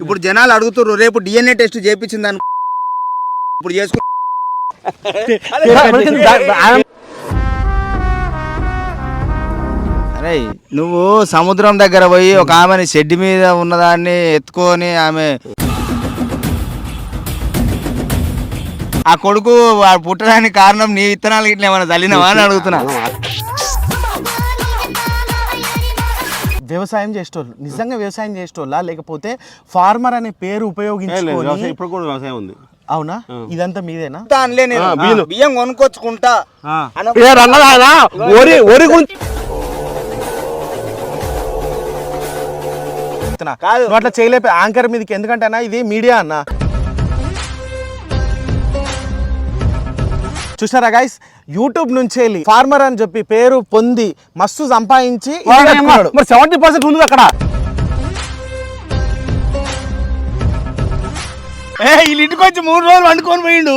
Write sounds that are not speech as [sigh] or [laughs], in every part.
ఇప్పుడు జనాలు అడుగుతుర్రు రేపు డిఎన్ఏ టెస్ట్ చేయించింది దాని ఇప్పుడు చేసుకు అరే నువ్వు సముద్రం దగ్గర పోయి ఒక ఆమెని షెడ్ మీద ఉన్నదాన్ని ఎత్తుకొని ఆమె ఆ కొడుకు వాడు పుట్టడానికి కారణం నీ విత్తనాలు ఇట్లా ఏమైనా చల్లినవా అని అడుగుతున్నా. వ్యవసాయం చేసేటోళ్ళు నిజంగా వ్యవసాయం చేసేటోళ్ళ? లేకపోతే ఫార్మర్ అనే పేరు ఉపయోగించుకొని ఇప్పుడు కూడా వ్యవసాయం ఉంది. అవునా? ఇదంతా మీదేనా? నేను ఆ, బియ్యం. బియ్యం కొనుక్కొచ్చుకుంటా ఒరి అట్లా చేయలేపే యాంకర్ మీదకి ఎందుకంటే అన్న ఇది మీడియా అన్న. చూసారా గైస్ యూట్యూబ్ నుంచి వెళ్ళి ఫార్మర్ అని చెప్పి పేరు పొంది మస్తు సంపాదించి. మరి సెవెంటీ పర్సెంట్ ఉంది అక్కడ. ఏ వీళ్ళు ఇంటికి వచ్చి మూడు రోజులు వండుకొని పోయిండు.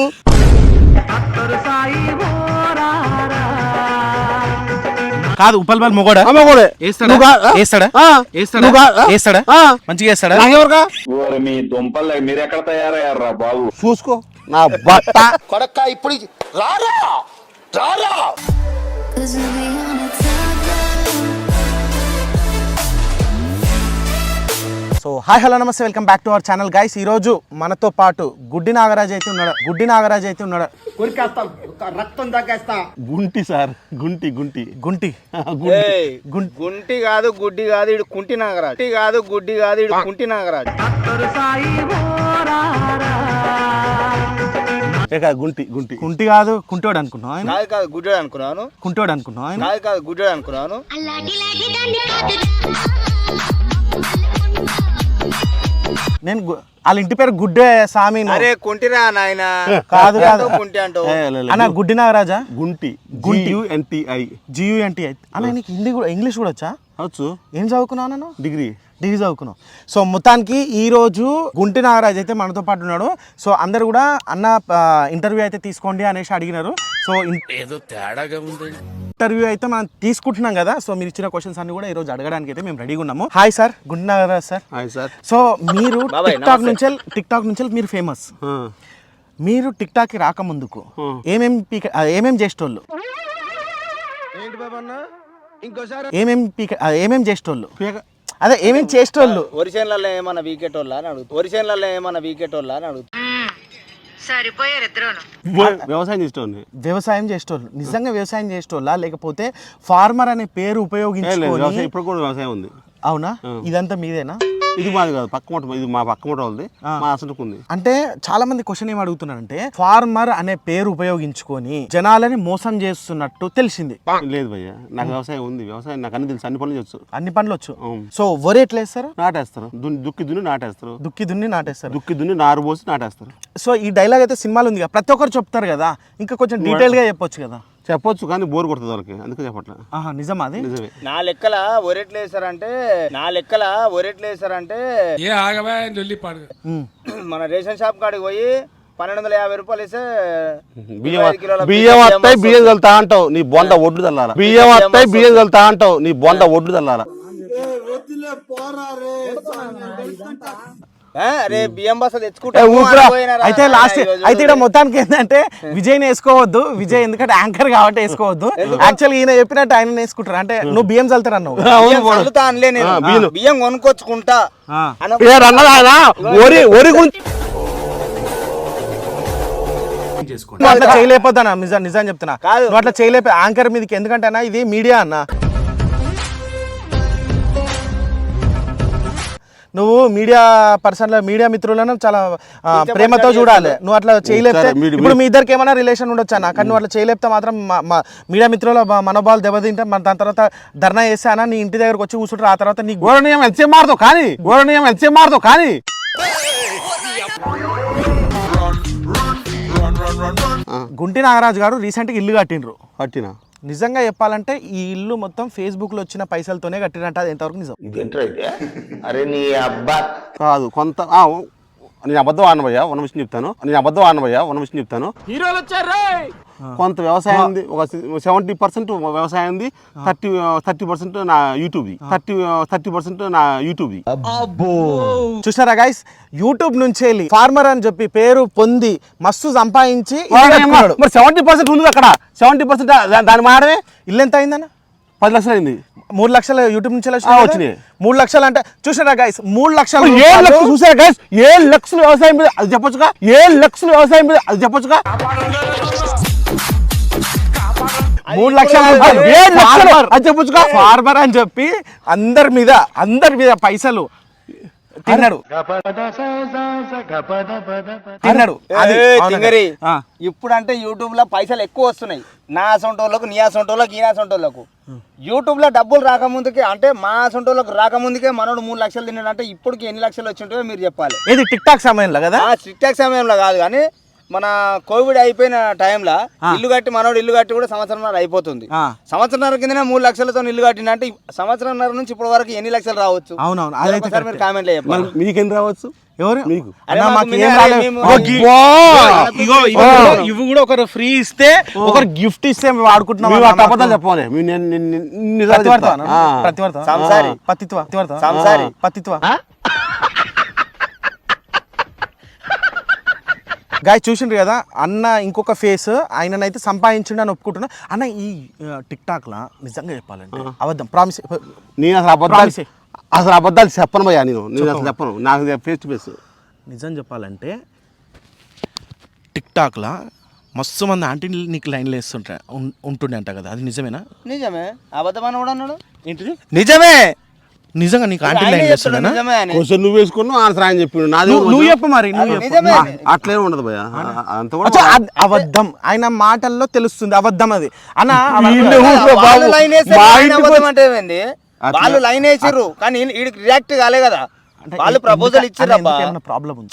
కాదు ఉప్పల్ మొగోడా? వేస్తాడా? వేస్తాడా? వేస్తాడా? ఆ. మంచిగా వేస్తాడా? మీ దుంపలు తయారయ్యారా బాబు? చూసుకో. నా బట్ట. be on a top so hi hello నమస్తే welcome back to our channel. Guys ఈ రోజు మనతో పాటు గుడ్డి నాగరాజ్ అయితే ఉన్నాడు. గుడ్డి నాగరాజ్ అయితే ఉన్నాడు. గుంటి సార్. గుంటి గుంటి. గుంటి. గుంటి. కాదు గుడ్డి కాదు ఇడు కుంటి నాగరాజు. గుంటి కాదు గుడ్డి కాదు ఇడు కుంటి నాగరాజు. గుంటి గుంటి. కుంటి కాదు కుంటోడు అనుకున్నావు ఆయన? కాదు కాదు గుడ్డోడు అనుకున్నాను. కుంటోడు అనుకున్నావు ఆయన? కాదు కాదు గుడ్డోడు అనుకున్నాను. నేను గు- వాళ్ళ ఇంటి పేరు గుడ్డే సామి నువ్వు. అరే కుంటిరా నాయన. కాదు, కాదు. కుంటి అంటావు. ఏ, లే, లే, అన్న గుడ్డి నాగరాజా? గుంటి. గుంటి. గుంటి జియు అంటే అన్న నీకు హిందీ కూడా ఇంగ్లీష్ కూడా వచ్చా? అవచ్చు ఏం చదువుకున్నావు నన్ను డిగ్రీ. డిగ్రీ చదువుకున్నావు సో మొత్తానికి ఈ రోజు గుంటి నాగరాజ్ అయితే మనతో పాటు ఉన్నాడు. సో అందరు కూడా అన్న ఇంటర్వ్యూ అయితే తీసుకోండి అనేసి అడిగినారు. సో ఏదో తేడాగా ఉంది ఇంటర్వ్యూ అయితే మనం తీసుకుంటున్నాం కదా. సో మీరు ఇచ్చిన క్వశ్చన్స్ అన్ని కూడా ఈ రోజు అడగడానికి అయితే మేము రెడీగా ఉన్నాము. Hi sir Gunti Nagaraj sir hi sir so మీరు టిక్ టాక్ నుంచి టిక్ టాక్ నుంచి మీరు ఫేమస్. మీరు టిక్ టాక్కి రాకముందుకు ఆ. ఏమేం పీక ఆ, ఏమేం చేసేటోళ్ళు? ఏమేం పీక ఆ, ఏమేం చేసేటోళ్ళు? పీక- అదే ఏమేం చేసేటోళ్ళు? ఒరిసేన్లలో ఏమన్నా వీకెట్ వాళ్ళ అని అడుగుతా ఒరిసేన్లలో ఏమన్నా వీకెట్ వాళ్ళ అని అడుగుతా. సరిపోయారు ఇద్దరును. వ్యవసాయం చేసేటోని వ్యవసాయం చేసేటోళ్ళు. నిజంగా వ్యవసాయం చేసేటోళ్ళ? లేకపోతే ఫార్మర్ అనే పేరు ఉపయోగించుకొని వ్యవసాయం ఇప్పుడు కూడా వ్యవసాయం ఉంది. అవునా? ఇదంతా మీదేనా? ఇది మాది కాదు పక్క మూట ఇది మా పక్క మూట వాళ్ళది. మా అసలుకు ఉంది అంటే చాలా మంది క్వశ్చన్ ఏం అడుగుతున్నారంటే ఫార్మర్ అనే పేరు ఉపయోగించుకొని జనాలని మోసం చేస్తున్నట్టు తెలిసింది. లేదు భయ్య నాకు వ్యవసాయం ఉంది. వ్యవసాయం నాకు అన్ని తెలుసు అన్ని పనులు చేయొచ్చు. అన్ని పనులు వచ్చు. సో వరి ఎట్లా వేస్తారు? నాటేస్తారు. దుక్కి దున్ని నాటేస్తారు. దుక్కి దున్ని నాటేస్తారు. దుక్కి దున్ని నారు పోసి నాటేస్తారు. సో ఈ డైలాగ్ అయితే సినిమాలు ఉంది కదా ప్రతి ఒక్కరు చెప్తారు కదా ఇంకా కొంచెం డీటెయిల్గా చెప్పొచ్చు కదా. చెప్పొచ్చు కానీ బోర్ కొడుతుంది వాళ్ళకి. అందుకే చెప్పట్లే. ఆహా నిజమా అది? నిజమే. నా లెక్కల ఒరెట్లు వేసారంటే నా లెక్కల ఒరెట్లు వేసారంటే ఏ ఆగవా లొల్లిపాడు ఉమ్. మన రేషన్ షాప్ కాడికి పోయి పన్నెండు వందల యాభై రూపాయలు వేస్తే బియ్యం ఇరవై ఐదు కిలోల బియ్యం వస్తాయి బియ్యం అంటావు. నీ బొంద ఒడ్లు చల్లాల బియ్యం వస్తాయి బియ్యం చల్లుతా అంటావు. నీ బొంద ఒడ్లు చల్లాల బియ్యం తెచ్చుకుంటా. అయితే లాస్ట్ అయితే ఇక్కడ మొత్తానికి ఏంటంటే విజయ్ని వేసుకోవద్దు. విజయ్ ఎందుకంటే యాంకర్ కాబట్టి వేసుకోవద్దు. యాక్చువల్ ఈయన చెప్పినట్టు ఆయన వేసుకుంటారు. అంటే నువ్వు బియ్యం చల్లుతారు అన్నావు. బియ్యం. కొనుక్కొచ్చుకుంటా. అట్లా చేయలేకపోతానా? నిజం నిజం చెప్తున్నా. అట్లా చేయలేపో యాంకర్ మీదకి ఎందుకంటే అన్న ఇది మీడియా అన్న. నువ్వు మీడియా పర్సన్ మీడియా మిత్రులను చాలా ప్రేమతో చూడాలి. నువ్వు అట్లా చేయలేపితే ఇప్పుడు మీ ఇద్దరికి ఏమైనా రిలేషన్ ఉండొచ్చు అన్న? కానీ నువ్వు అట్లా చేయలేపితే మాత్రం మీడియా మిత్రుల మనోభావాలు దెబ్బతింటే మన దాని తర్వాత ధర్నా చేస్తానా నీ ఇంటి దగ్గరకు వచ్చి కూర్చుంటారు. ఆ తర్వాత నీ గోరణీయం ఎంతసేపు మారుతావు కానీ గోరణీయం ఎంతసేపు మారుతావు కానీ. గుంటి నాగరాజు గారు రీసెంట్గా ఇల్లు కట్టిండ్రు. పట్టిన నిజంగా చెప్పాలంటే ఈ ఇల్లు మొత్తం ఫేస్బుక్లో వచ్చిన పైసలతోనే కట్టినట్టు అది ఎంతవరకు నిజం? ఇదేంటైతే అరే నీ అబ్బా. కాదు కొంత నేను అబద్ధం ఆనబయ్యా ఉన్న విషయం చెప్తాను. నేను అబద్ధం ఆనబయ్యా ఉన్న విషయం చెప్తాను. కొంత వ్యవసాయం ఒక సెవెంటీ పర్సెంట్ వ్యవసాయం థర్టీ థర్టీ పర్సెంట్ నా యూట్యూబ్ థర్టీ థర్టీ పర్సెంట్ నా యూట్యూబ్ చూసారా గైస్ యూట్యూబ్ నుంచి వెళ్ళి ఫార్మర్ అని చెప్పి పేరు పొంది మస్తు సంపాదించి. మరి సెవెంటీ పర్సెంట్ ఉంది అక్కడ. సెవెంటీ పర్సెంట్ దాని మాడమే ఇల్లు ఎంత అయిందన్న? పది లక్షలు అయింది. మూడు లక్షలు యూట్యూబ్ నుంచి వచ్చినాయి. మూడు లక్షలు అంటే చూసారా గైస్ మూడు లక్షలు రూపాయలు- లక్షలు చూసారా గైస్ ఏడు లక్షలు వ్యవసాయం మీద అది చెప్పొచ్చుగా? ఏడు లక్షలు వ్యవసాయం మీద అది చెప్పొచ్చుగా? మూడు లక్షల అది చెప్పొచ్చుగా? ఫార్మర్ అని చెప్పి అందరి మీద అందరి మీద పైసలు తిన్నాడు. తిన్నాడు. ఇప్పుడు అంటే యూట్యూబ్లో పైసలు ఎక్కువ వస్తున్నాయి. నా సొంటోళ్ళకు నీ సొంటోళ్ళకి ఈ సొంటోళ్ళకు యూట్యూబ్లో డబ్బులు రాకముందుకే అంటే మా సొంటోళ్ళకు రాకముందుకే మనోడు మూడు లక్షలు తిన్నాడు అంటే ఇప్పటికి ఎన్ని లక్షలు వచ్చి ఉంటాయో మీరు చెప్పాలి. ఇది టిక్ టాక్ సమయంలో కదా? ఆ స్ట్రిక్ట్ సమయంలో కాదు కానీ మన కోవిడ్ అయిపోయిన టైంలో ఇల్లు కట్టి మనోడు ఇల్లు కట్టి కూడా సంవత్సరంన్నర అయిపోతుంది. సంవత్సరంన్నర కిందనే మూడు లక్షలతో ఇల్లు కట్టిన అంటే సంవత్సరంన్నర నుంచి ఇప్పటి వరకు ఎన్ని లక్షలు రావచ్చు? అవునవును, మీరు కరెక్టే. కామెంట్లో చెప్పాలి మరి మీకేం రావచ్చు? ఎవరు? అబ్బా! ఇగో ఇవి కూడా- ఒకరు ఫ్రీ ఇస్తే ఒకరు గిఫ్ట్ ఇస్తే మేము అట్ట అబద్ధాలు మాకు. చెప్పవాలి మేము నేను- నేను- నేను నిజాలు ప్రతివర్త చెప్తా. అన్న? ఆ. ప్రతివర్త సంసారి. పత్తిత్వ పత్తివర్త సంసారి. పత్తిత్వ గాయ చూసిండ్రు కదా అన్న ఇంకొక ఫేస్ ఆయననైతే సంపాదించిండు అని ఒప్పుకుంటున్నా. అన్న ఈ టిక్ టాక్ లా నిజంగా చెప్పాలంటే అబద్ధం ప్రామిస్ నేను అసలు అబద్ధాలు. అసలు అబద్ధాలు చెప్పను భయ్యా నేను. నేను అసలు చెప్పను. నాకు ఫేస్ టు ఫేస్ నిజం చెప్పాలంటే టిక్ టాక్లా మస్తు మంది ఆంటీలు నీకు లైన్లు వేస్తుంటా ఉం- ఉంటుండే అంట కదా అది నిజమేనా? నిజమే. అబద్ధమని కూడా అన్నాడు. ఏంటిది? నిజమే! నిజంగా నీకు ఆంటీ లైన్ అని. క్వశ్చన్ నువ్వు వేసుకున్నావు ఆన్సర్ ఆయన చెప్పిండు నాది నువ్వు చెప్పు మరి. అట్లే ఉండదు భయ్యా. అంత కూడా అబద్ధం ఆయన మాటల్లో తెలుస్తుంది అబద్ధం అది. అన్న వీళ్ళు లైన్ వేసారు, కానీ రియాక్ట్ కాలే కదా. వాళ్ళు ప్రపోజల్ ఏమన్నా ప్రాబ్లం ఉంది?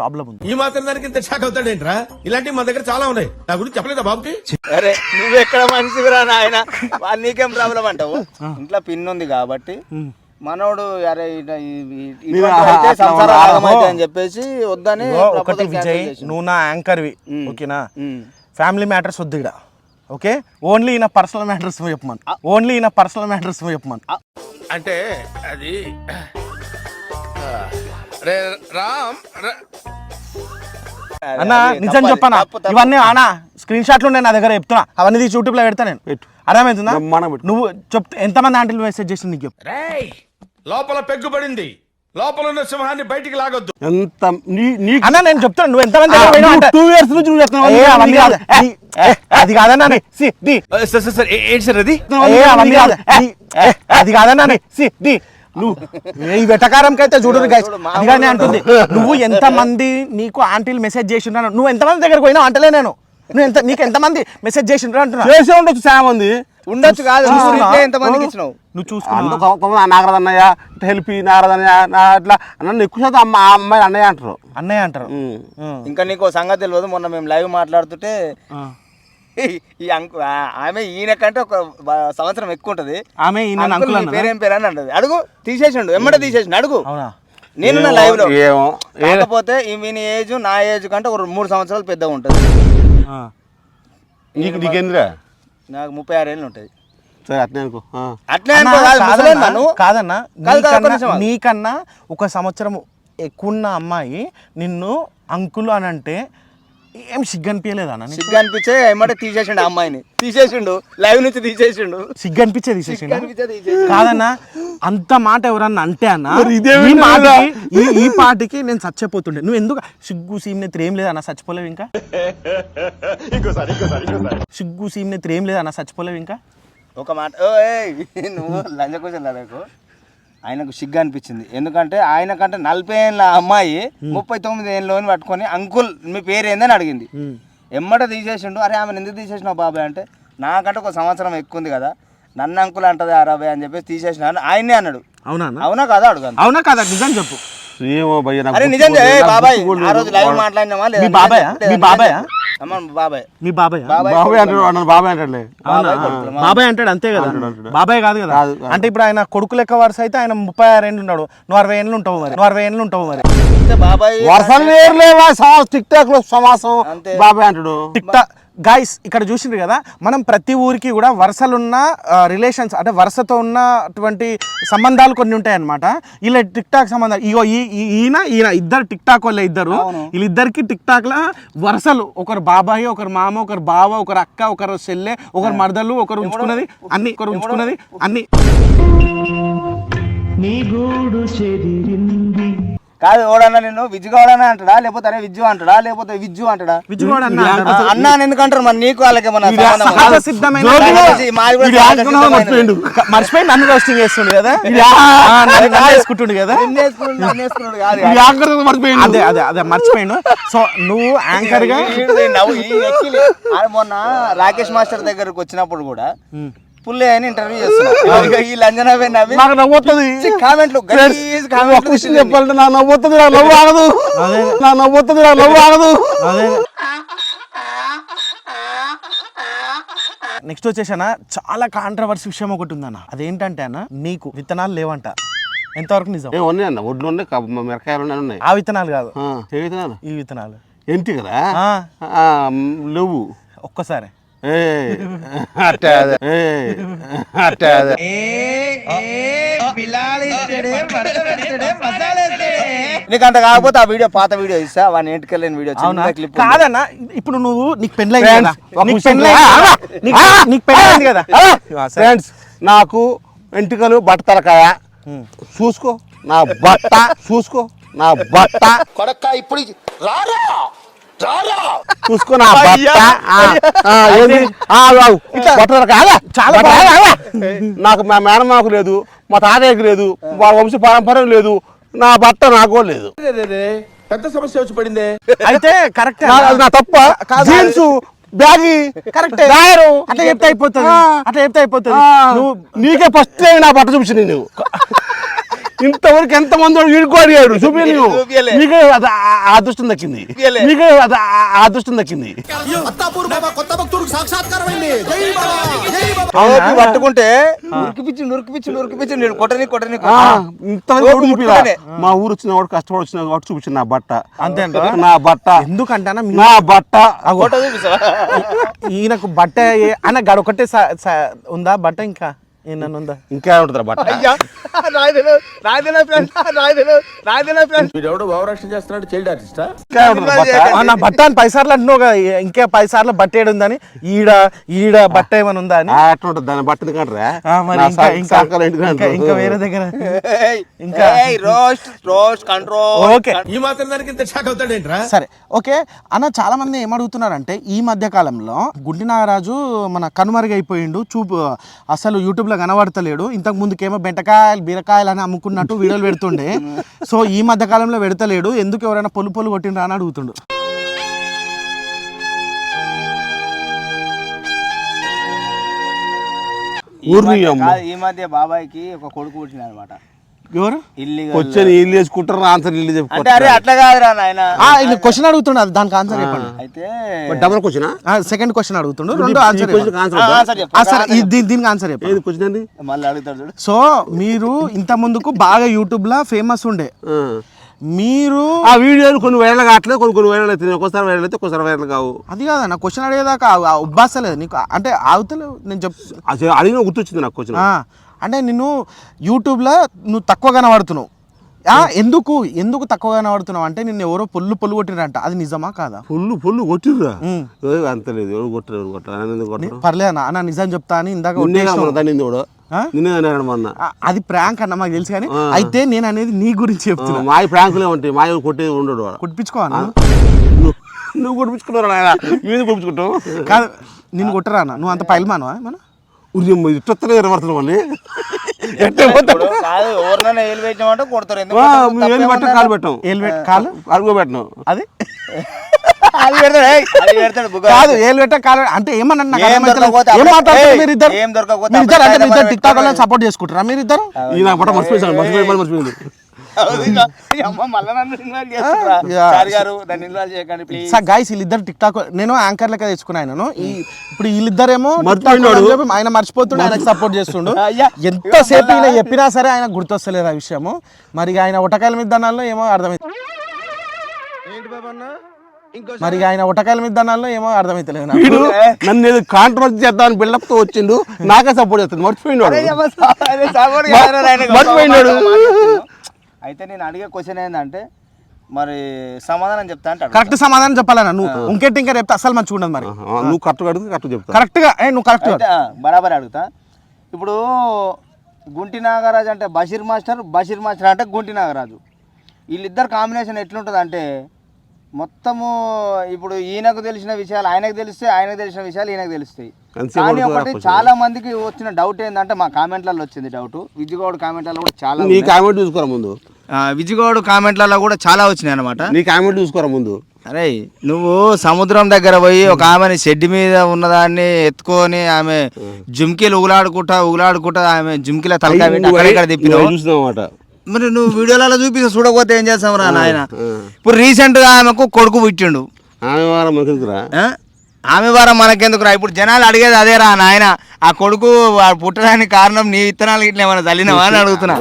ప్రాబ్లం ఉంది? ఈ మాత్రం దానికి ఇంత షాక్ అవుతాడేంట్రా ఇలాంటివి మన దగ్గర చాలా ఉన్నాయి. నా గురించి చెప్పలేదా బాబుకి? అరే నువ్వు ఎక్కడ మనిషివిరా నాయన? వాళ్ళు నీకేం ప్రాబ్లం అంటావు? ఇంట్లో పిన్ ఉంది కాబట్టి మనోడు అరే అని చెప్పేసి వద్దని ఒకటి విజయ్. నువ్వు నా యాంకర్వి. ఓకేనా. ఫ్యామిలీ మ్యాటర్స్ వద్దు ఇక్కడ ఓకే? ఓన్లీ ఈయన పర్సనల్ మ్యాటర్స్ చెప్పమని. ఓన్లీ ఈయన పర్సనల్ మ్యాటర్స్ చెప్పమని. అంటే అది రే రామ్ రా- అన్న నిజం చెప్పనా. ఇవన్నీ అన్న స్క్రీన్ షాట్లు ఉన్నాయి నా దగ్గర చెప్తున్నా అవన్నీ తీసి యూట్యూబ్లో పెడతా నేను పెట్టు. అర్థమవుతుందా బ్రహ్మాండం పెట్టు. నువ్వు చెప్తే ఎంతమంది ఆంటీలు మెసేజ్ చేసి నీకు చెప్పు రేయ్ లోపల పెగ్గుపడింది లోపల ఉన్న సింహాన్ని బయటికి లాగొద్దు ఎంత నీ నీకు అన్న నేను చెప్తాను నువ్వు ఎంతమంది దగ్గర పోయినావు అంటే- టూ ఇయర్స్ నుంచి నువ్వు చెప్తున్నావు. ఏ, అవన్నీ కాదు. నీ- ఏ, అది కాదన్నా నీ. సి, ది. సార్ సార్ సార్ ఏంటి సార్ అది ఏ, అవన్నీ కాదు. నీ- ఏ, అది కాదన్నా నీ. సి, ది. నువ్వు ఈ వెటకారంకి అయితే చూడరు గైస్ చూడు, మా అది కానీ అంటుంది నువ్వు ఎంత మంది నీకు ఆంటీలు మెసేజ్ చేసిండ్రు? నువ్వు ఎంతమంది దగ్గరకు పోయినావు? అంటలే నేను. నువ్వు ఎంత నీకు ఎంతమంది మెసేజ్ చేసిండ్రు? అంటున్నా. చేసే ఉండొచ్చు చాలా మంది ఉండొచ్చు కాదు ఎంతమందికి ఇచ్చినావు? నువ్వు చూసుకున్నా నాగరాజన్నయ్య హెల్ప్ నాగరాజన్నయ్య నా అట్లా నన్ను ఎక్కువ శాతం అమ్మ ఆ అమ్మాయి అన్నయ్య అంటారు. అన్నయ్య అంటారు. ఇంకా నీకు ఓ సంగతి తెలియదు మొన్న మేము లైవ్ మాట్లాడుతుంటే ఈ- అంకు ఆమె ఈయన కంటే ఒక సంవత్సరం ఎక్కువ ఉంటది. ఆమె ఈయన అంకుల్? పేరేం పేరు అని అంటది. అడుగు తీసేసిండు ఎమ్మటే తీసేసిండు అడుగు. అవునా? నేను ఏమో, లైవ్లో. కాకపోతే ఈమె ఏజ్ నా ఏజ్ కంటే ఒక మూడు సంవత్సరాలు పెద్దగా ఉంటుంది. ఆ. నీకు నీకేందిరా నాకు ముప్పై ఆరు ఏళ్ళు ఉంటుంది సరే అట్నే అనుకో. ఆ. అట్లే అన్నా, అనుకో కాదు, ముసలోడు కాదన్నా, నీకన్నా- ఒక సంవత్సరం ఎక్కువ అమ్మాయి నిన్ను అంకులు అని అంటే ఏం సిగ్గు అనిపించలేదా? సిగ్గు అనిపించే ఎమ్మటే తీసేసిండు ఆ అమ్మాయిని. తీసేసిండు లైవ్ నుంచి తీసేసిండు. సిగ్గు అనిపించే తీసేసిండా? అనిపించే తీసేసిండు. కాదన్నా అంత మాట ఎవరన్నా అంటే అన్న మరి ఇదే ఈ మాటకి ఈ- ఈ పాటికి నేను చచ్చిపోతుండే. నువ్వు ఎందుకు సిగ్గు సీమ్నెత్తి ఏం లేదన్నా చచ్చిపోలేవు ఇంకా? [laughs] సిగ్గు సీమ్నెత్తి ఏం లేదన్నా చచ్చిపోలేవు ఇంకా? ఒక మాట ఓ ఏయ్ నువ్వు లంజ అడగకు ఆయనకు సిగ్గు అనిపించింది. ఎందుకంటే ఆయన కంటే నలభై ఏళ్ళ అమ్మాయి ముప్పై తొమ్మిది ఏళ్ళలోని పట్టుకొని అంకుల్ మీ పేరు ఏందని అడిగింది ఎమ్మట తీసేసిండు. అరే ఆమెను ఎందుకు తీసేసినావు బాబాయ్ అంటే నాకంటే ఒక సంవత్సరం ఎక్కువ ఉంది కదా నన్ను అంకుల్ అంటది అరాబాయ్ అని చెప్పేసి తీసేసిన ఆయనే అన్నాడు. అవునా? అవునా కదా అడుగు అవునా కాదా? నిజం చెప్పు. ఏమో భయ్య నాకు అరే నిజం బాబాయ్ ఆ రోజు. లైవ్ మాట్లాడినామా లేదా మీ బాబాయా? మీ బాబాయా? అమ్మ బాబాయ్. మీ బాబాయ్? అంటాడు బాబాయ్ అంటాడులే. బాబాయ్ అంటాడు అంతే కదా. బాబాయ్ కాదు కదా. అంటే ఇప్పుడు ఆయన కొడుకు లెక్క వరుస అయితే ఆయన ముప్పై ఆరు ఏళ్ళు ఉన్నాడు. నువ్వు అరవై ఏళ్ళు ఉంటావు మరి. నువ్వు అరవై ఏళ్ళు ఉంటావు మరి. అంటే బాబాయ్ వర్షాలు వేరులేవా టిక్ టాక్లో సమాసం. బాబాయ్ అంటాడు. టిక్ టాక్ గాయస్ ఇక్కడ చూసిండ్రు కదా మనం ప్రతి ఊరికి కూడా వరుసలున్న రిలేషన్స్ అంటే వరుసతో ఉన్నటువంటి సంబంధాలు కొన్ని ఉంటాయి అనమాట ఇలా టిక్ టాక్ సంబంధాలు ఇగో ఈ ఈయన ఈయన ఇద్దరు టిక్ టాక్ వాళ్ళే ఇద్దరు. వీళ్ళిద్దరికి టిక్ టాక్ లా వరుసలు ఒకరు బాబాయ్ ఒకరు మామ ఒకరు బావ ఒకరు అక్క ఒకరు చెల్లె ఒకరు మరదలు ఒకరు ఉంచుకున్నది అన్ని ఒకరు ఉంచుకున్నది అన్ని. కాదు ఎవడన్నా నిన్ను విజ్జు కావాలని అంటాడా? లేకపోతే అరే విజ్జు అంటాడా? లేకపోతే విజ్జు అంటాడా? విజయవాడ అన్న ఎందుకు అంటారు మరి? నీకు వాళ్ళకి మన సహజ సిద్ధమైన మాది కూడా వీడు సహజ ఆడుకున్నాడు, సిద్ధమైనది. మర్చిపోయిండు. మర్చిపోయి నన్ను రోస్టింగ్ చేస్తుండు కదా? ఆ, నన్ను నన్ను వేసుకుంటుండు కదా? మర్చిపోయిండు. అదే అదే అదే మర్చిపోయాను సో నువ్వు యాంకర్గా మొన్న రాకేష్ మాస్టర్ దగ్గరకు వచ్చినప్పుడు కూడా పుల్లే అని ఇంటర్వ్యూ చేస్తున్నా. ఈ లంజనా పోయి నవ్వి నాకు నవ్వుతుంది కామెంట్లు విషయం చెప్పాలంటే నా నవ్వుతుంది నా నవ్వు ఆగదు నా నవ్వుతుంది నా నవ్వు ఆగదు అదే. నెక్స్ట్ వచ్చేసానా? చాలా కాంట్రవర్సీ విషయం ఒకటి ఉందన్న. అదేంటంటే అన్న నీకు విత్తనాలు లేవంట. ఎంతవరకు నిజం? ఏ ఉన్నాయి అన్న. ఒడ్లు ఉన్నాయి కబ- మిరకాయలు ఉన్నాయి ఉన్నాయి. ఆ విత్తనాలు కాదు. ఆ, ఏ విత్తనాలు? ఈ విత్తనాలు. ఏంటి కదా. ఆ, లేవు ఒక్కసారి. ఏ అట్టే అదే ఏ అట్టే అదే నీకు అంత కాకపోతే ఆ వీడియో పాత వీడియో ఇస్తా వాడిని ఇంటికెళ్ళిన వీడియో చిన్న క్లిప్ కాదన్న ఇప్పుడు నువ్వు నీకు పెళ్ళైంది Friends, కదా నీకు పెళ్ళైంది నీకు- పెళ్ళైంది కదా. ఫ్రెండ్స్ నాకు వెంట్రుకలు బట్ట తలకాయ చూసుకో నా బట్ట చూసుకో నా బట్ట చూసుకో నా బట్ట ఆ. బట్ట. చాలా. నాకు మా మేనమాకు లేదు మా తాతయ్యకి లేదు మా వంశ పారంపర్యం లేదు నా బట్ట నాకు లేదు. పెద్ద సమస్య వచ్చి పడిందే. అయితే కరెక్ట్ నా- అది నా తప్ప జీన్స్ బ్యాగి కరెక్ట్. డాయరు అట్లా చెప్తే అయిపోతుంది. అట్లా చెప్తే అయిపోతుంది. నువ్వు నీకే ఫస్ట్ నా బట్ట చూపించింది నువ్వు ఇంతవరకు ఎంత మంది వీడికి అడిగాడు చూపి నువ్వు చూపియలే. నీకే అదృష్టం దక్కింది. నీకే అదృష్టం దక్కింది. పట్టుకుంటే ఉరికిపిచ్చి ఉరికిపిచ్చి ఉరికిపిచ్చి నేను కొట్టని కొట్టని. ఇంతవరకు. మా ఊరు వచ్చిన వాడు కష్టపడి వచ్చిన వాడు చూపించింది నా బట్ట. అంతేంటా? నా బట్ట. ఎందుకంటే నా బట్ట? ఈయనకు బట్ట ఏ- అన్న గడ ఒకటే స- స- ఉందా బట్ట ఇంకా? ఉందా? ఇంకా ఉంటుంది బట్ట? బట్ట? నా బట్ట అని పది సార్లు అంటున్నావు కదా ఇంకా పది సార్లు బట్ట ఏడు ఉందని ఈడ ఈడ బట్ట ఏమైనా ఉందా అని. ఆ, అట్లా ఉంటుంది దాని బట్టని కంటరా ఆ, మరి ఇంకా ఇంకా ఇంకా ఇంకా వేరే దగ్గర. ఇంకా. ఏయ్, రోస్ట్ రోస్ట్ కంట్రోల్. ఓకే. ఈ మాత్రం దానికి ఇంత షాక్ అవుతాడేంట్రా? సరే ఓకే. అన్న చాలా మంది ఏమడుగుతున్నారంటే ఈ మధ్య కాలంలో గుంటి నాగరాజు మన కనుమరుగైపోయిండు చూపు అసలు యూట్యూబ్లో కనబడతలేడు. ఇంతకు ముందుకేమో బెండకాయలు బీరకాయలు అని అమ్ముకున్నట్టు వీడియోలు పెడుతుండే. సో ఈ మధ్య కాలంలో పెడతలేడు. ఎందుకు ఎవరైనా పొలు పొలు కొట్టిండ్రా అని అడుగుతుండు. ఈ మధ్య బాబాయ్కి ఒక కొడుకు పుట్టిన అనమాట ఎవరు? ఇల్లు వచ్చి ఇల్లు వేసుకుంటారు ఆన్సర్ ఇల్లు అంటే చెప్పుకుంటారు అట్లా కాదురా నాయన. క్వశ్చన్ అడుగుతున్నాడు దానికి ఆన్సర్ చెప్పండి. అయితే డబల్ క్వశ్చన్ సెకండ్ క్వశ్చన్ అడుగుతుండు రెండు ఆన్సర్. సరే దీనికి ఆన్సర్ చెప్పండి క్వశ్చన్ అండి? మళ్ళీ అడుగుతాడు చూడు. సో మీరు ఇంత ముందుకు బాగా యూట్యూబ్లో ఫేమస్ ఉండే. మీరు ఆ వీడియోలు కొన్ని వైరల్ కావట్లేదు కొన్ని కొన్ని వైరల్ అవుతుంది ఒక్కోసారి వైరల్ అయితే ఒక్కోసారి వైరల్ కావు. అది కాదన్న క్వశ్చన్ అడిగేదాకా ఉబ్బాసలేదు. నీకు అంటే ఆగుతలేవు నేను చెప్ అడిగిన గుర్తొచ్చింది నాకు క్వశ్చన్ ఆ, అంటే నిన్ను యూట్యూబ్లో నువ్వు తక్కువ కనబడుతున్నావు. ఆ, ఎందుకు? ఎందుకు తక్కువ కనబడుతున్నావు? అంటే నిన్ను ఎవరో పొల్లు పొల్లు కొట్టిరంట అది నిజమా కాదా? కొట్టిర్రా? ఉమ్. ఏ, అంత లేదు. ఎవరు కొట్టరు ఎవరు కొట్టరు. కొట్టరు? పర్లేదు అన్న. నిజం చెప్తా అని ఇందాక కూడా. అది ప్రాంక్ అన్న మాకు తెలుసు కానీ అయితే నేను అనేది నీ గురించి చెప్తున్నా. మాయ ప్రాంకులే ఉంటాయి. మాయ కొట్టేది ఉండడు కొట్టించుకో అన్న. నువ్వు కొట్టించుకున్నావు కాదు నిన్ను కొట్టరా అన్న? నువ్వు అంత పైల్మాను మన మళ్ళీ. ఎట్టే కాదు ఎవరినైనా ఏలు పెట్టినామంటే కొడతారు. ఎందుకు పెట్టాం కాలు పెట్టాం. ఏలు కాలు? అడుగు పెట్టినాం. అది. [laughs] కాదు ఏలు పెట్ట కాలు అంటే ఏమన్నా ఏం మాట్లాడుతారు మీరు ఇద్దరు ఏం దొరకకపోతే మీరు ఇద్దరు అంటే అప్పుడే మీ ఇద్దరు బయట టిక్ టాక్ పెట్టుకోవాలి. సపోర్ట్ చేసుకుంటారా మీరు ఇద్దరు ఈ నాకు పట్ట మర్చిపోయింది మర్చిపోయింది మళ్ళీ మర్చిపోయింది అవును ఇంకా. ఈ అమ్మ మళ్ళా నన్ను ఇన్వాల్వ్ చేస్తుండ్రా. యా. సార్ గారు దాన్ని ఇన్వాల్వ్ చేయకండి ప్లీజ్ సార్ గాయస్ వీళ్ళిద్దరు టిక్ టాక్ నేను యాంకర్ లెక్క తెచ్చుకున్నాను ఈ ఇప్పుడు వీళ్ళిద్దరేమో ఆయన మర్చిపోతుండే ఆయనకు సపోర్ట్ చేస్తుండు [laughs] అయ్యా. ఎంతసేపు ఈయన చెప్పినా సరే ఆయన గుర్తొస్తలేదు ఆ విషయము మరి ఆయన ఉటకాయల మీద దానాల్లో ఏమో అర్థమైంది ఏంటి బాబన్న మరి ఆయన ఒటకాయల మీద దానాల్లో ఏమో అర్థమైతలేదు. వీడు నన్ను ఏదో కాంట్రవర్సీ చేద్దామని బిల్డప్తో వచ్చిండు నాకే సపోర్ట్ చేస్తాడు మర్చిపోయినాడు మర్చిపోయినాడు. అయితే నేను అడిగే క్వశ్చన్ ఏంటంటే మరి సమాధానం చెప్తా అంటే కరెక్ట్ సమాధానం చెప్పాలన్నా నువ్వు. ఇంకెట్టి ఇంకా చెప్తే అసలు మంచిగా ఉండదు మరి. నువ్వు కరెక్ట్ అడిగితే కరెక్ట్ చెప్తా. కరెక్ట్గా ఏ నువ్వు కరెక్ట్ బరాబర్ అడుగుతా. ఇప్పుడు గుంటి నాగరాజు అంటే బషీర్ మాస్టర్ బషీర్ మాస్టర్ అంటే గుంటి నాగరాజు. వీళ్ళిద్దరు కాంబినేషన్ ఎట్లుంటుంది అంటే మొత్తము ఇప్పుడు ఈయనకు తెలిసిన విషయాలు ఆయనకు తెలిస్తే ఆయనకు తెలిసిన విషయాలు ఈయనకు తెలుస్తాయి. కానీ ఒకటి? చాలా మందికి వచ్చిన డౌట్ ఏంటంటే మా కామెంట్లలో వచ్చింది డౌట్ విజయగౌడ్ కామెంట్లలో కూడా చాలా నీ కామెంట్ చూసుకోరా ముందు? ఆ, విజయగౌడ్ కామెంట్లలో కూడా చాలా వచ్చినాయి అనమాట నీ కామెంట్ చూసుకోరా ముందు? అరే నువ్వు సముద్రం దగ్గర పోయి ఒక ఆమెని షెడ్ మీద ఉన్నదాన్ని ఎత్తుకొని ఆమె జుమ్కీలు ఉగులాడుకుంటా ఉగులాడుకుంటా ఆమె జుమ్కీల తలకాయ పెట్టి తిప్పినావు. మరి నువ్వు వీడియోలలో చూపిస్తే చూడకపోతే ఏం చేస్తావు రా నాయన? ఇప్పుడు రీసెంట్గా ఆమెకు కొడుకు పుట్టిండు. ఆమె వారం మనకెందుకురా? ఆమె వారం మనకెందుకురా? ఇప్పుడు జనాలు అడిగేది అదేరా నాయన ఆ కొడుకు వాడు పుట్టడానికి కారణం నీ విత్తనాలు ఇట్లా ఏమైనా చల్లినవా అని అడుగుతున్నా.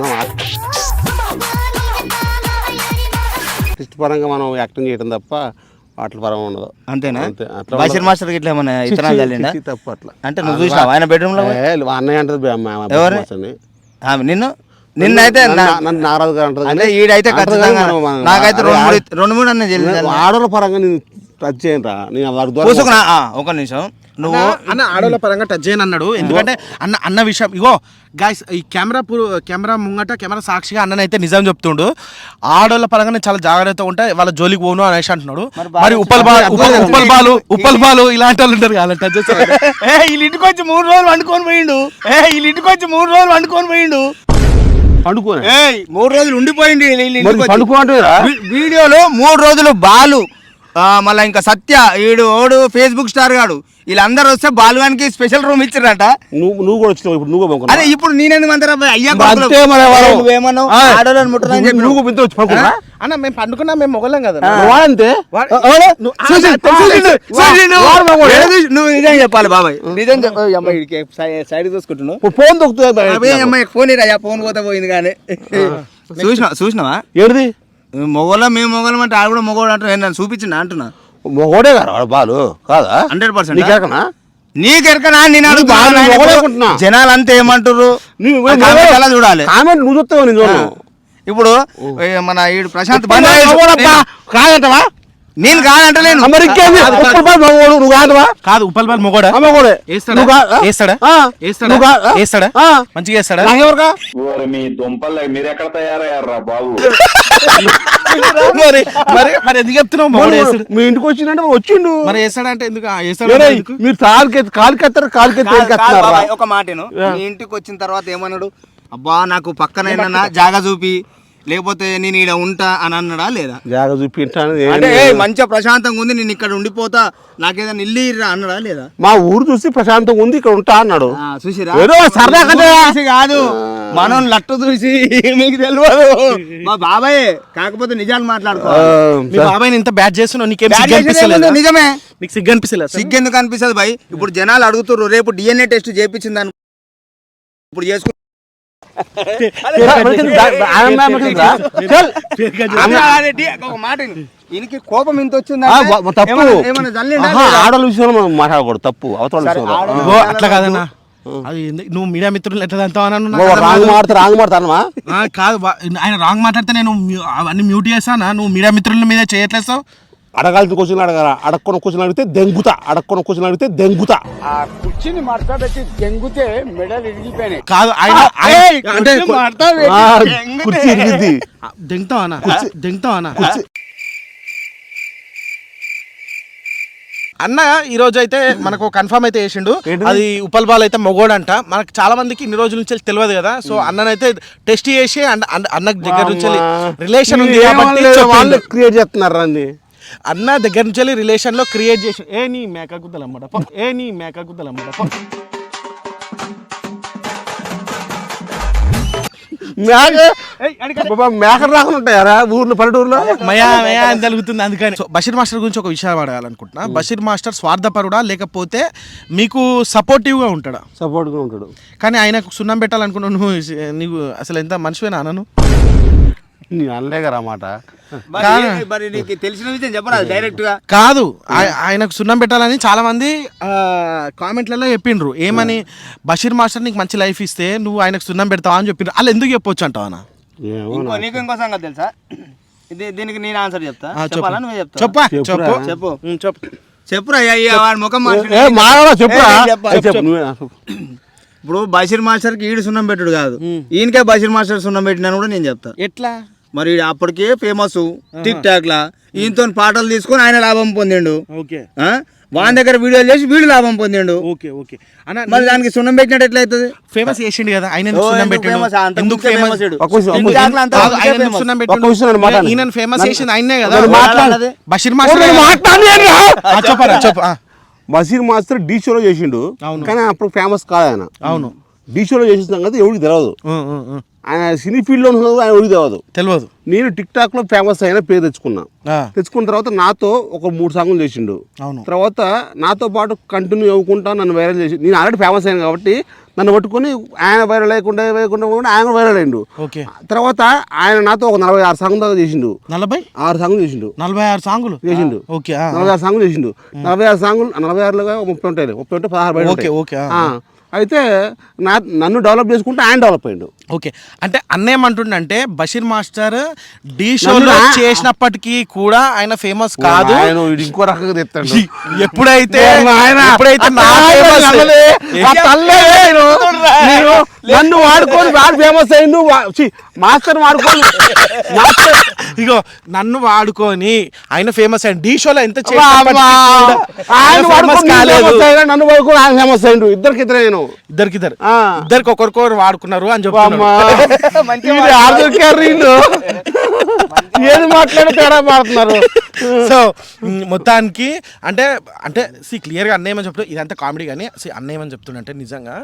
పరంగా మనం యాక్టింగ్ చేయడం తప్ప వాటి పరంగా ఉండదు. అంతేనా? అంతే. అట్లా బషీర్ మాస్టర్ ఇట్లా ఏమైనా విత్తనాలు చల్లిండా? తప్పు అట్లా. అంటే నువ్వు చూసినావు? ఆయన బెడ్రూమ్లో? ఏ, అన్నయ్య అంటది ఎవరు? నిన్ను? నిన్నైతే నా- నన్ను- నారాజు గారు అంటే ఈడైతే ఖచ్చితంగా నాకైతే రెండు మూడు రెండు మూడు అన్న ఆడోళ్ళ పరంగా నేను టచ్ చేయను రా. నేను వాడి ద్వారా పూసుకున్నా ఆ, ఒక నిమిషం. నువ్వు అన్న ఆడోళ్ళ పరంగా టచ్ చేయను అన్నాడు. ఎందుకంటే అన్న అన్న విషయం ఇగో గాయస్ ఈ కెమెరా కెమెరా ముంగట కెమెరా సాక్షిగా అన్ననైతే నిజం చెప్తుండు. ఆడోళ్ళ పరంగా నేను చాలా జాగ్రత్తగా ఉంటా. వాళ్ళ జోలికి పోను అనేసి అంటున్నాడు. మరి ఉప్పల్ బాల్ ఉప్పల్ బాలు ఉప్పల్ బాలు ఇలాంటి వాళ్ళు ఉంటారు కదా టచ్ చేస్తారు ఏ వీళ్ళ ఇంటికి వచ్చి మూడు రోజులు వండుకొని పోయిండు. ఏ వీళ్ళ ఇంటికి వచ్చి మూడు రోజులు వండుకొని పోయిండు. పండుకోనే ఏ మూడు రోజులు ఉండిపోయింది. పండుకో వీడియోలో మూడు రోజులు బాలు మళ్ళా ఇంకా సత్య ఈడు ఓడు ఫేస్బుక్ స్టార్ గాడు. వీళ్ళందరూ వస్తే బాలుగానికి స్పెషల్ రూమ్ ఇచ్చారట నువ్వు నువ్వు కూడా వచ్చినావు ఇప్పుడు నువ్వు అదే ఇప్పుడు నేనెందుకు అంటారా అయ్యా అంతే. నువ్వేమన్నావు. ఆడోళ్ళని చెప్పి నువ్వు ఇంత వచ్చి పడుకున్నా అన్న మేము పండుకున్నా మేము మొగలం కదా వాడంతే? వాడు- నువ్వు. ఏదో? నిజం చెప్పాలి బాబాయ్. నిజం చెప్ప. ఓయ్ అమ్మ ఇడికి సైడ్ చూసుకుంటున్నావు. ఫోన్ దొక్కుతుంది ఫోన్ ఇరా ఫోన్ పోతే పోయింది కానీ. చూసినా చూసినావా? ఏడిది? మొగోళ్ళం మేము మొగోళ్ళం అంటే ఆడ కూడా మొగోడు అంటే నన్ను చూపించింది అంటున్నా. మొగోడే కదా వాడు బాలు. కాదా? Hundred percent? నీకెరకనా నీకెరకనా నేను అడుగుతున్నా. జనాలు అంతా ఏమంటారు చూడాలి? కామెంట్ నువ్వు చూస్తావు నేను ఇప్పుడు మన ఈడు ప్రశాంత్. కాదంటవా? నేను కాదంటలేను. మరి ఇంకేంది ఉప్పల్ బాలు మొగోడు నువ్వు కాదవా? కాదు ఉప్పల్ బాల్ మొగోడా? మొగోడే వేస్తాడా? వేస్తాడా. వేస్తాడా? వేస్తాడా. మంచిగా వేస్తాడా? మీ దుంపలు మీరు ఎక్కడ తయారయ్యారా బాబు? మరి మరి మరి ఎందుకు చెప్తున్నావు? మీ ఇంటికి వచ్చిందంటే వచ్చిండు. మరి వేస్తాడంటే ఎందుకు? వేస్తాడా? మీరు కాలుకెత్తి కాలుకెత్తారు కాలుకెత్తి కాదు, కాదు ఎక్కేస్తున్నారా? బాబాయ్, ఒక మాటను. నీ ఇంటికి వచ్చిన తర్వాత ఏమన్నాడు? అబ్బా నాకు పక్కన ఏమన్నా జాగా చూపి. లేకపోతే నేను ఈడ ఉంటా అని అన్నాడా లేదా? జాగ చూపించాను అంటే లేదు. "ఏయ్, మంచిగా ప్రశాంతంగా ఉంది నేను ఇక్కడ ఉండిపోతా నాకేదైనా ఇల్లు ఇర్రా అన్నాడా లేదా? మా ఊరు చూసి ప్రశాంతంగా ఉంది ఇక్కడ ఉంటా అన్నాడు. ఆ, చూసిరా? ఏదో సరదా ఊరు కదా. చూసి కాదు. మనం లట్టు చూసి మీకు తెలియదు మా బాబాయ్ కాకపోతే నిజాలు మాట్లాడుకో. ఆ, మీ బాబాయ్ని ఇంత బ్యాట్ చేస్తున్నావు నీకేం బ్యాడ్ సిగ్గు చేసేది అనిపిస్తలేదా? నిజమే. నీకు సిగ్గు అనిపిస్తలేదు సిగ్గెందుకు అనిపిస్తుంది భయ్ ఇప్పుడు జనాలు అడుగుతుర్రు రేపు డిఎన్ఏ టెస్ట్ అనుకో ఇప్పుడు చేసుకు ఈయనకి కోపం ఇంత వచ్చింది? తప్పు? ఆడోళ్ళ విషయంలో మనం మాట్లాడకూడదు తప్పు అవతల విషయంలో. అట్లా కాదన్నా. అది నువ్వు మీడియా మిత్రులు ఎట్లా అంటావు రాంగ్ మాడతా రాంగ్ మాడతానమా ఆ, కాదు ఆయన రాంగ్ మాట్లాడితే నేను అవన్నీ మ్యూట్ చేస్తానా? నువ్వు మీడియా మిత్రుల మీద చేయట్లేస్తావు? అడగాల్సిన క్వశ్చన్ అడగాల అడక్కున్న క్వశ్చన్ అడిగితే దెంగుతా. అడక్కున్న క్వశ్చన్ అడిగితే దెంగుతా. కాదు ఆయన అంటే ఆ, కుర్చీ ఇరిగిద్ది దెంగతావు అన్న? దెంగతావు అన్న? అన్న ఈ రోజు అయితే మనకు కన్ఫర్మ్ అయితే చేసిండు. అది ఉప్పల్ బాల్ అయితే మొగోడంట. మనకు చాలా మందికి ఇన్ని రోజుల నుంచి తెలియదు కదా. సో అన్ననైతే టెస్ట్ చేసి అన్న అన్న- అన్న దగ్గర నుంచి రిలేషన్ ఉంది కాబట్టి వాళ్ళు. క్రియేట్ చేస్తున్నారు అండి అన్న దగ్గర నుంచి రిలేషన్లో క్రియేట్ చేసి ఏ నీ మేక గుద్దలమ్మట. ఏ నీ మేక గుద్దలమ్మట మేకలు రాకుండా ఉంటాయారా ఊర్లో పల్లెటూరులో? మయా మయా అని అందుకని. సో బషీర్ మాస్టర్ గురించి ఒక విషయం అడగాలనుకుంటున్నా. బషీర్ మాస్టర్ స్వార్థపరుడా? లేకపోతే మీకు సపోర్టివ్గా ఉంటాడా? సపోర్ట్గా ఉంటాడు. కానీ ఆయనకు సున్నం పెట్టాలనుకున్నావు నువ్వు నీవు అసలు ఎంత మనిషివేనా అన్నను? నీ అనలేగరా మాట. మరి నీకు తెలిసిన విషయం చెప్పరా డైరెక్ట్గా కాదు ఆయ- ఆయనకు సున్నం పెట్టాలని చాలా మంది ఆ, కామెంట్లలో చెప్పిండ్రు. ఏమని బషీర్ మాస్టర్ నీకు మంచి లైఫ్ ఇస్తే నువ్వు ఆయనకు సున్నం పెడతావా అని చెప్పిండ్రు. వాళ్ళు ఎందుకు చెప్పొచ్చు అంటావు అన్న? ఏమో ఇంకో నీకు ఇంకో సంగతి తెలుసా? ఇది దీనికి నేను ఆన్సర్ చెప్తా. ఆ, చెప్పు. చెప్పాలా? నువ్వే చెప్తా చెప్పా చెప్పు. చెప్పు. ఉమ్, చెప్పు. చెప్పురా అయ్యా వాడి ముఖం మార్చుడు. ఏ మాడవా చెప్పురా? ఏ, చెప్పు. ఏ, చెప్పు నువ్వే చెప్పు. ఇప్పుడు బషీర్ మాస్టర్కి ఈడు సున్నం పెట్టుడు కాదు. ఈయనకే బషీర్ మాస్టర్ సున్నం పెట్టినాను కూడా నేను చెప్తా. ఎట్లా? మరి అప్పటికే ఫేమస్ టిక్ టాక్ లా ఈయనతో పాటలు తీసుకొని ఆయన లాభం పొందిండు. ఓకే. ఆ? వాని దగ్గర వీడియోలు చేసి వీడు లాభం పొందిండు. Okay okay. అన్న మరి దానికి సున్నం పెట్టినట్టు ఎట్లయితుంది ఫేమస్ చేసిండు కదా ఆయన సున్నం పెట్టిండు? ఎందుకు ఫేమస్? ఆయన. సున్నం పెట్టిండు. ఈయన చేసింది ఆయనే కదా. నన్ను మాట్లాడు. బషీర్ మాస్టర్ చెప్పరా [laughs] చెప్పు ఆ. బషీర్ మాస్టర్ డీ షోలో చేసిండు. అవును. కానీ అప్పుడు ఫేమస్ కాదు ఆయన. అవును. డీ షోలో చేసిన సంగతి ఎవరికి తెలియదు. ఆయన సినీ ఫీల్డ్లో ఉన్నది ఆయన ఎవరికి తెలియదు తెలియదు నేను టిక్ టాక్లో ఫేమస్ అయిన పేరు తెచ్చుకున్నా. తెచ్చుకున్న తర్వాత నాతో ఒక మూడు సాంగులు చేసిండు. అవును. తర్వాత నాతో పాటు కంటిన్యూ అవ్వకుండా నన్ను వైరల్ చేసి నేను ఆల్రెడీ ఫేమస్ అయ్యాను కాబట్టి నన్ను పట్టుకొని ఆయన వైరల్ అయ్యకుండా వేయకుండా కూడా ఆయన వైరల్ అయ్యిండు. ఓకే. తర్వాత ఆయన నాతో ఒక నలభై ఆరు సాంగ్ దాకా చేసిండు. నలభై? ఆరు సాంగులు చేసిండు. నలభై ఆరు సాంగులు? చేసిండు. ఓకే నలభై ఆరు సాంగులు చేసిండు. నలభై ఆరు సాంగులు నలభై ఆరులుగా ముప్పై ఉంటాయి ముప్పై ఉంటే పదహారు బయట అయితే నా నన్ను డెవలప్ చేసుకుంటే ఆయన డెవలప్ అయ్యిండు. ఓకే. అంటే అన్న ఏమంటుండంటే బషీర్ మాస్టర్ డి షోలో చేసినప్పటికీ కూడా ఆయన ఫేమస్ కాదు. ఆయన ఇంకో రకంగా తెస్తాడు ఎప్పుడైతే ఎప్పుడైతే నన్ను వాడుకొని వాడు ఫేమస్ అయ్యిండు మాస్టర్ వాడుకొని మాస్టర్ ఇగో నన్ను వాడుకొని ఆయన ఫేమస్ అయ్యాడు. డి షోలో ఎంత ఆయన కాలేదు. నన్ను వాడుకొని ఆయన ఫేమస్ అయ్యిండు ఇద్దరికి ఇద్దరు నేను. ఇద్దరికిద్దరు. ఆ. ఇద్దరికి ఒకరికొకరు వాడుకున్నారు అని అమ్మా. [laughs] ఏది మాట్లాడి తేడా మాడుతున్నారు సో [laughs] మొత్తానికి అంటే అంటే సి క్లియర్గా అన్న ఏమని చెప్తాడు ఇదంతా కామెడీ కానీ సి అన్న ఏమని చెప్తుండంటే నిజంగా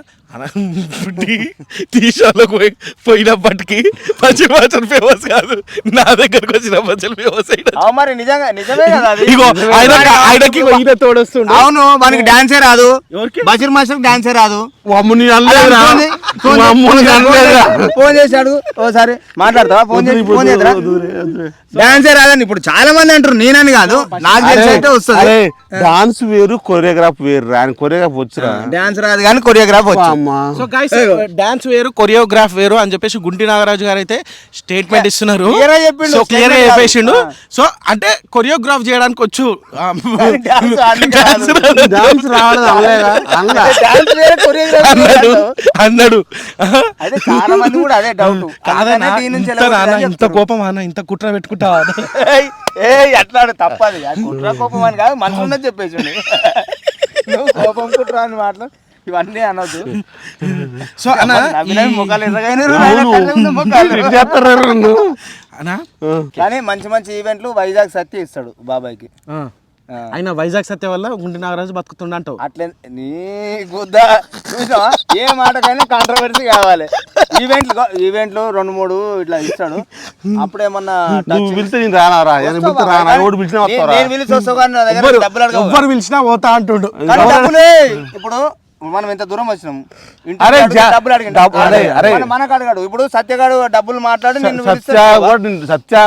టీ షోలోకి పోయి పోయినప్పటికీ పచ్చి పచ్చని ఫేమస్ కాదు. నా దగ్గరకు వచ్చిన పచ్చని ఫేమస్ మరి నిజంగా నిజమే కదా ఇగో ఆయన [laughs] ఆయనకి ఈయన తోడొస్తుండు. అవును మనకి డాన్సే రాదు? బషీర్ మాస్టర్ డాన్సే రాదు. అమ్ముని అనలేదురా. ఫోన్ చేశాడు. ఓసారి మాట్లాడతావా? ఫోన్ చేసి డాన్సే రాదని ఇప్పుడు చాలా మంది అంటారు నేనని కాదు. నాకు తెలిసి అయితే వస్తుంది. డాన్స్ వేరు కొరియోగ్రాఫ్ వేరు రా. కొరియోగ్రాఫ్ వచ్చురా. డాన్స్ రాదు కానీ కొరియోగ్రాఫ్ వచ్చు. అమ్మా. సో గైస్ డాన్స్ వేరు కొరియోగ్రాఫ్ వేరు అని చెప్పేసి గుంటి నాగరాజు గారు అయితే స్టేట్మెంట్ ఇస్తున్నారు. సో క్లియర్గా. చెప్పేసిండు. సో అంటే కొరియోగ్రాఫ్ చేయడానికి వచ్చు. రాదు. డాన్స్ అన్నాడు అన్నాడు. అయితే చాలా మంది కూడా అదే డౌట్ ఇంత కోపం అన్న ఇంత కుట్ర పెట్టుకుంటావా ఏ అట్లా తప్పది. కుట్ర కోపం అని కాదు మనసు ఉన్నది చెప్పేసి నువ్వు కోపం కుట్ర అని మాటలు ఇవన్నీ అనొద్దు. సో అన్న ముఖాలు ఎర్రగైన కానీ మంచి మంచి ఈవెంట్లు వైజాగ్ సత్య ఇస్తాడు బాబాయ్కి. ఆయన వైజాగ్ సత్య వల్ల గుంటి నాగరాజు బతుకుతుండ అంటావు అట్లే నీ గుద్ద చూసావా ఏ మాటకైనా కాంట్రవర్సీ కావాలి. ఈవెంట్లు ఈవెంట్లు రెండు మూడు ఇట్లా ఇస్తాడు. [laughs] అప్పుడేమన్నా నువ్వు పిలిస్తే నేను రానా పిలిస్తే ఎవడు పిలిచినా వస్తారా నేను పిలిచి వస్తావు కానీ నా దగ్గర డబ్బులు ఎవ్వరు పిలిచినా పోతా అంటుండు. ఇప్పుడు మనం ఇంత దూరం వచ్చినాం? అరే డబ్బులు అడిగిండు. మన- ఇప్పుడు సత్యగాడు డబ్బులు మాట్లాడి సత్య సత్య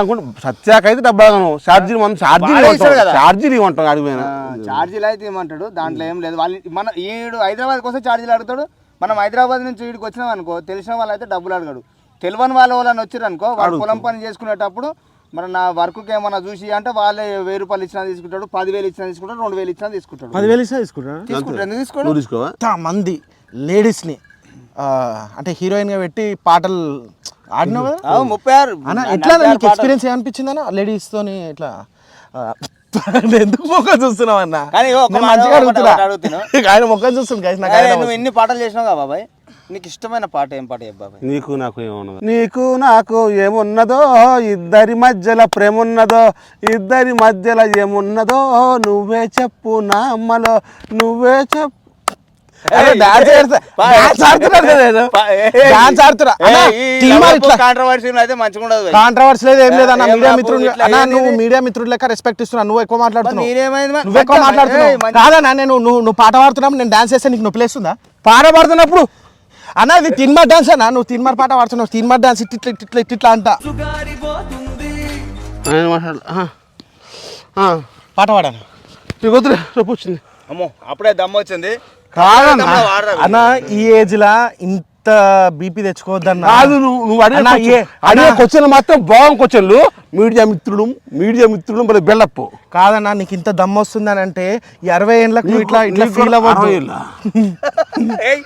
సత్యాకైతే డబ్బు అడగను. ఛార్జీలు మనం ఛార్జీలు వాడే. ఛార్జీలు ఇవ్వంటాం అడిగిపోయినా ఛార్జీలు అయితే ఇవ్వమంటాడు దాంట్లో ఏం లేదు. వాళ్ళు మన ఈడు హైదరాబాద్ కోసం ఛార్జీలు అడుగుతాడు. మనం హైదరాబాద్ నుంచి వీడికి వచ్చినాం అనుకో తెలిసిన వాళ్ళు అయితే డబ్బులు అడగడు. తెలియని వాళ్ళ వాళ్ళని వచ్చారు అనుకో వాళ్ళు పొలం పని చేసుకునేటప్పుడు మరి నా వర్క్కి ఏమన్నా చూసి అంటే వాళ్ళే వెయ్యి రూపాయలు ఇచ్చినా తీసుకుంటాడు పదివేలు ఇచ్చినా తీసుకుంటాడు రెండు వేలు ఇచ్చినా తీసుకుంటాడు. పదివేలు ఇస్తే తీసుకుంటా తీసుకుంటాడు. ఎందుకు తీసుకోడు? తీసుకోవా? మంది లేడీస్ని. అంటే హీరోయిన్గా పెట్టి పాటలు ఆడినావు కదా? ముప్పై ఆరు. ఎట్లా నీకు. ఎక్స్పీరియన్స్ ఏమనిపించింది అన్న లేడీస్తోని ఇట్లా [laughs] ఎందుకు మొక్క చూస్తున్నావు అన్న కానీ మంచిగా అడుగుతున్నా. [laughs] ఆయన మొక్క చూస్తుంది guys, నాకు ఎన్ని పాటలు చేసినావు కదా బాబాయ్? నీకు ఇష్టమైన పాట ఏం పాట బాబాయ్? నీకు నాకు ఏమున్నదో? నీకు నాకు ఏమున్నదో ఇద్దరి మధ్యలో ప్రేమ ఉన్నదో ఇద్దరి మధ్యలో ఏమున్నదో నువ్వే చెప్పు నా అమ్మలో నువ్వే చెప్పు. కాంట్రవర్సీ అయితే మంచిగా ఉండదు భయ్. కాంట్రవర్సీ లేదు ఏం లేదు అన్న మీడియా మిత్రుడు అన్న నువ్వు? మీడియా మిత్రుడు లెక్క రెస్పెక్ట్ ఇస్తున్నా నువ్వు ఎక్కువ మాట్లాడుతున్నావు? నువ్వు ఎక్కువ మాట్లాడుతున్నావు. కాదన్నా నేను నువ్వు నువ్వు పాట పాడుతున్నావు నేను డాన్స్ చేస్తే నీకు నొప్పి లేస్తుందా పాట పాడుతున్నప్పుడు అన్న ఇది తిన్మార్ డాన్స్ అన్న నువ్వు తిన్మార్ పాట పాడుతున్నావు తిన్మార్ డాన్స్ ఇట్లా ఇట్లా ఇట్లా అంట. పాట పాడాను? నీకు వద్దులే రేపు వచ్చింది. అమ్మో అప్పుడే దమ్ము వచ్చింది. కాదన్నా. అన్న ఈ ఏజ్ లా ఇంత బీపీ తెచ్చుకోవద్దన్న. కాదు నువ్వు నువ్వు అడిగే అన్నా, question- ఏ- అడిగే అన్నా. క్వశ్చన్ మాత్రం బాగుంది క్వశ్చన్లు మీడియా మిత్రుడు మీడియా మిత్రుడు మరి బెల్లప్పు కాదన్నా నీకు ఇంత దమ్ము వస్తుందని అంటే ఈ అరవై ఏళ్ళకి నువ్వు ఇట్లా ఇట్లా ఫీల్ అవ్వద్దు. ఏయ్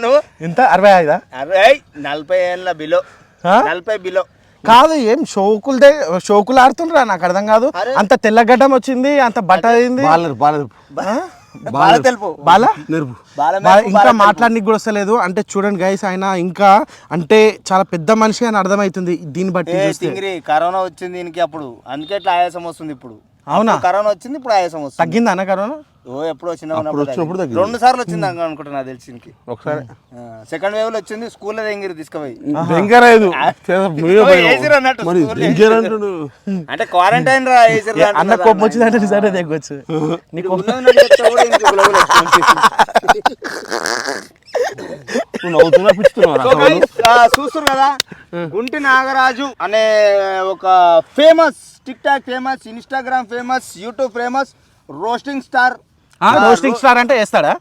నువ్వు? ఇంత? అరవై ఐదా? అరే నలభై ఏళ్ళ బిలో. ఆ? నలభై బిలో. కాదు ఏం షోకులదే షోకులు ఆడుతుండ్రా నాకు అర్థం కాదు. అంత తెల్లగడ్డం వచ్చింది అంత బట్ట అయింది. బాలరు బాలరు బాగా తెలుపు. బాలా? నెరుపు. బాల ఇంకా. మాట్లాడడానికి కూడా వస్తలేదు. అంటే చూడండి గైస్ ఆయన ఇంకా అంటే చాలా పెద్ద మనిషి అని అర్థమవుతుంది దీన్ని బట్టి కరోనా వచ్చింది దీనికి అప్పుడు. అందుకే ఇట్లా ఆయాసం వస్తుంది ఇప్పుడు. అవునా? కరోనా వచ్చింది ఇప్పుడు ఆయాసం వస్తుంది. తగ్గిందా అన్న కరోనా? ఓ ఎప్పుడు వచ్చినప్పుడు. రెండు సార్లు వచ్చింది అంక అనుకుంటా నాకు తెలిసి ఒకసారి. సెకండ్ వేవ్లో వచ్చింది స్కూల్లో ఎంగిరి తీసుకుపోయి. అంటుడు అంటే క్వారంటైన్ రా అన్న కోపం వచ్చిందంటే నిజంగా తెగొచ్చు. [laughs] నీకు [laughs] నవ్వుతున్నా చూస్తారు కదా గుంటి నాగరాజు అనే ఒక famous TikTok famous Instagram famous YouTube famous roasting star roasting star అంటే వేస్తాడా?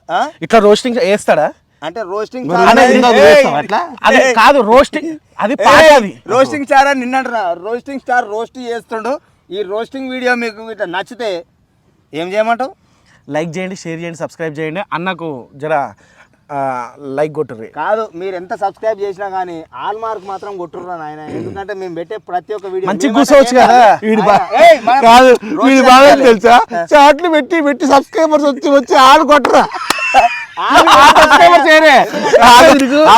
ఇట్లా రోస్టింగ్ వేస్తాడా? అంటే రోస్టింగ్? అది కాదు రోస్టింగ్ అది అది రోస్టింగ్ స్టార్ అని నిన్నంటారా రోస్టింగ్ స్టార్ రోస్ట్ చేస్తుండు. ఈ రోస్టింగ్ వీడియో మీకు ఇట్లా నచ్చితే ఏం చేయమంటావు? లైక్ చేయండి షేర్ చేయండి సబ్స్క్రైబ్ చేయండి. అన్నకు జర లైక్ కొట్టుర్రి. కాదు మీరు ఎంత సబ్స్క్రైబ్ చేసినా కానీ ఆల్ మార్క్ మాత్రం కొట్టుర్రా నాయన. ఎందుకంటే మేము పెట్టే ప్రతి ఒక్క వీడియో మేమంటే కూర్చోవచ్చు కదా. వీడి కాదు వీడి బాగా. తెలుసా? చాట్లు పెట్టి పెట్టి సబ్స్క్రైబర్స్ వచ్చి వచ్చి ఆడు కొట్టరా?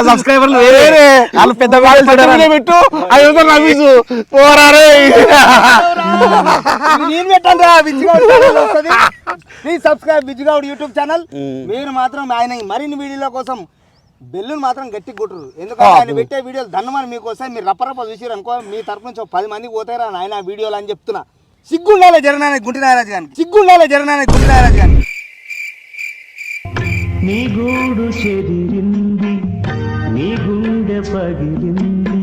సబ్స్క్రైబర్లు వేరే. వాళ్ళు పెద్ద వాళ్ళు వీడియో పెట్టు అది నవ్విసు పోరారే ఇది నేను పెట్టండి రా విజ్జిగౌడ్ ఛానల్ వస్తుంది? Please subscribe YouTube channel. మీరు మాత్రం ఆయన మరిన్ని వీడియోల కోసం బెల్లును మాత్రం గట్టి కొట్టరు ఎందుకంటే ఆయన పెట్టే వీడియోలు ధనమని మీకు వస్తాయి మీరు రప్పరప్ప చూసిరు అనుకో మీ తరపు నుంచి ఒక పది మందికి పోతారా ఆయన వీడియోలు అని చెప్తున్నా. సిగ్గుండాలే జరనానే గుంటి నారాజు గాని సిగ్గుండాలే జరనానే గుంటి నారాజు గాని నీ గూడు చెదిరింది నీ గుండె పగిలింది.